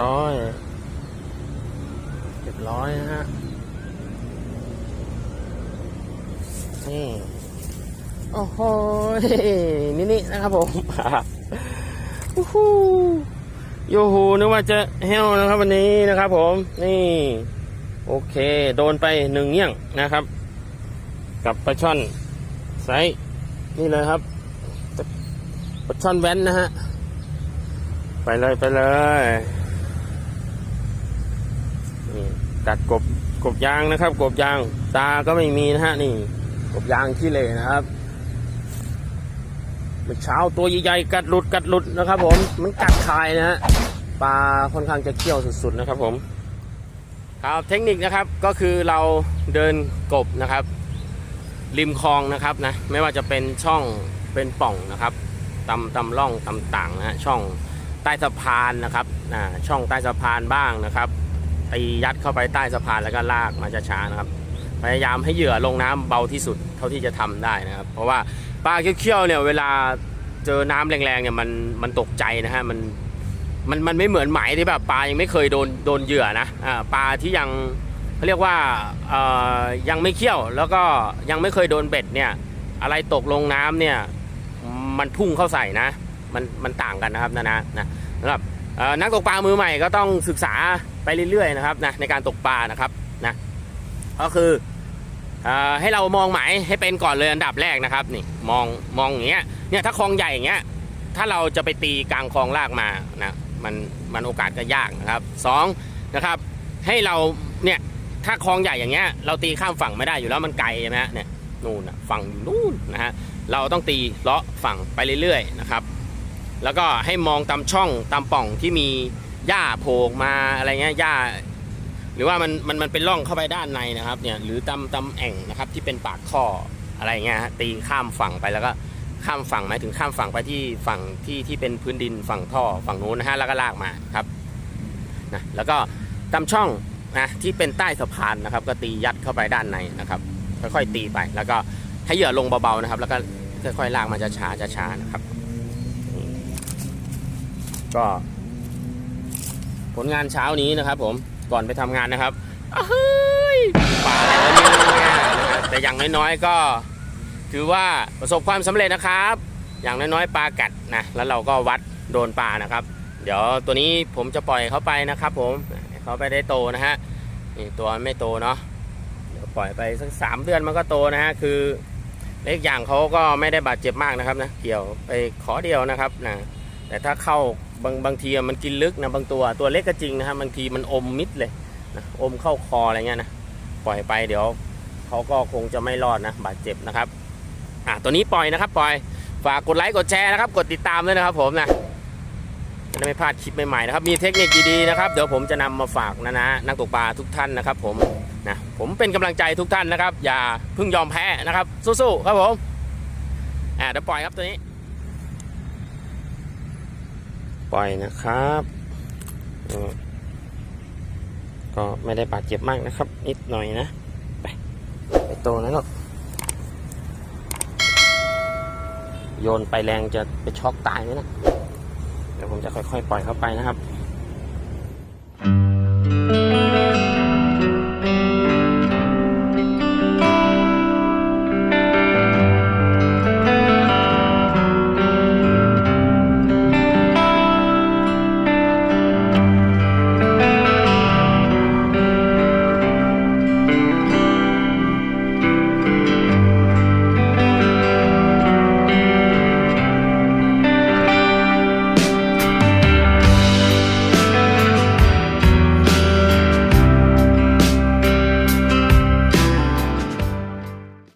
ร้อยเรียบร้อยนะฮะ นี่ โอ้โหนี่นี่นะครับผมโอ้โหโยโหนึกว่าจะแห้วนะครับวันนี้นะครับผม นี่ โอเค โดนไปหนึ่งเงี้ยงนะครับ กับปลาช่อนไซส์นี่เลยครับปลาช่อนแว้นนะฮะ ไปเลยไปเลยนี่ กัดกบกบยางนะครับ กบยางตาก็ไม่มีนะฮะนี่ กบยางขี้เหร่นะครับเมื่อเช้าตัวใหญ่ๆกัดหลุดกัดหลุดนะครับ ผมมันกัดคายนะฮะปลาค่อนข้างจะเขี้ยวสุดๆนะครับ ผมครับเทคนิคนะครับก็คือเราเดินกบนะครับ ริมคลองนะครับนะไม่ว่าจะเป็นช่องเป็นป่องนะครับตำตำร่องตำต่างนะฮะช่องใต้สะพานนะครับอ่าช่องใต้สะพานบ้างนะครับ ตียัดเข้าไปใต้สะพานแล้วก็ลากมาช้าๆนะครับ พยายามให้เหยื่อลงน้ำเบาที่สุดเท่าที่จะทำได้นะครับ เพราะว่าปลาเขี้ยวๆเนี่ยเวลาเจอน้ำแรงๆเนี่ยมันมันตกใจนะฮะมันมันมันไม่เหมือนไหมที่แบบปลายังไม่เคยโดนโดนเหยื่อนะอ่าปลาที่ยังเขาเรียกว่าเอ่อยังไม่เขี้ยวแล้วก็ยังไม่เคยโดนเบ็ดเนี่ยอะไรตกลงน้ำเนี่ยมันพุ่งเข้าใส่นะ มันมันต่างกันนะครับนะนะนะสำหรับ นักตกปลามือใหม่ก็ต้องศึกษาไปเรื่อยๆนะครับนะในการตกปลานะครับนะก็คืออให้เรามองหมายให้เป็นก่อนเลยอันดับแรกนะครับนี่มองมองอย่างเงี้ยเนี่ยถ้าคลองใหญ่อย่างเงี้ยถ้าเราจะไปตีกลางคลองลากมานะมันมันโอกาสก็ยากนะครับสองนะครับให้เราเนี่ยถ้าคลองใหญ่อย่างเงี้ยเราตีข้ามฝั่งไม่ได้อยู่แล้วมันไกลใช่ไหมเนี่ยนู่นนะฝั่งนู่นนะฮะเราต้องตีเลาะฝั่งไปเรื่อยๆนะครับ แล้วก็ให้มองตามช่องตามป่องที่มีหญ้าโผล่มาอะไรเงี้ยหญ้า หรือว่ามันมันมันเป็นร่องเข้าไปด้านในนะครับเนี่ยหรือตำตำแอ่งนะครับที่เป็นปากท่ออะไรเงี้ยตีข้ามฝั่งไปแล้วก็ข้ามฝั่งหมายถึงข้ามฝั่งไปที่ฝั่งที่ที่เป็นพื้นดินฝั่งท่อฝั่งนู้นนะฮะแล้วก็ลากมาครับนะแล้วก็ตำช่องนะที่เป็นใต้สะพานนะครับ ก็ตียัดเข้าไปด้านในนะครับค่อยๆตีไป แล้วก็ให้เหยื่อลงเบาๆนะครับ แล้วก็ค่อยๆลากมาช้าๆช้าๆนะครับ ก็ ผลงานเช้านี้นะครับ ผมก่อนไปทำงานนะครับเฮ้ยปลาอะไรวะเนี่ยนะฮะแต่อย่างน้อยๆก็ ถือว่าประสบความสำเร็จนะครับ อย่างน้อยๆปลากัดนะแล้วเราก็วัดโดนปลานะครับ เดี๋ยวตัวนี้ผมจะปล่อยเขาไปนะครับ ผมเขาไปได้โตนะฮะนี่ตัวไม่โตเนาะเดี๋ยวปล่อยไปสักสามเดือนมันก็โตนะฮะคือเล็กอย่างเขาก็ไม่ได้บาดเจ็บมากนะครับนะเกี่ยวไปขอเดียวนะครับนะแต่ถ้าเข้า บางบางทีมันกินลึกนะบางตัวตัวเล็กก็จริงนะฮะบางทีมันอมมิดเลยนะอมเข้าคออะไรเงี้ยนะปล่อยไปเดี๋ยวเขาก็คงจะไม่รอดนะบาดเจ็บนะครับอะตัวนี้ปล่อยนะครับ ปล่อยฝากกดไลค์กดแชร์นะครับ กดติดตามด้วยนะครับ ผมนะจะได้ไม่พลาดคลิปใหม่ๆนะครับมีเทคนิคดีๆนะครับเดี๋ยวผมจะนำมาฝากนะนะนักตกปลาทุกท่านนะครับ ผมนะผมเป็นกำลังใจทุกท่านนะครับ อย่าเพิ่งยอมแพ้นะครับ สู้ๆครับผมอะเดี๋ยวปล่อยครับตัวนี้ ปล่อยนะครับก็ไม่ได้บาดเจ็บมากนะครับ นิดหน่อยนะ ไป ไปโตแล้วก็โยนไปแรงจะไปช็อกตายไหมนะเดี๋ยวผมจะค่อยๆ ปล่อยเข้าไปนะครับ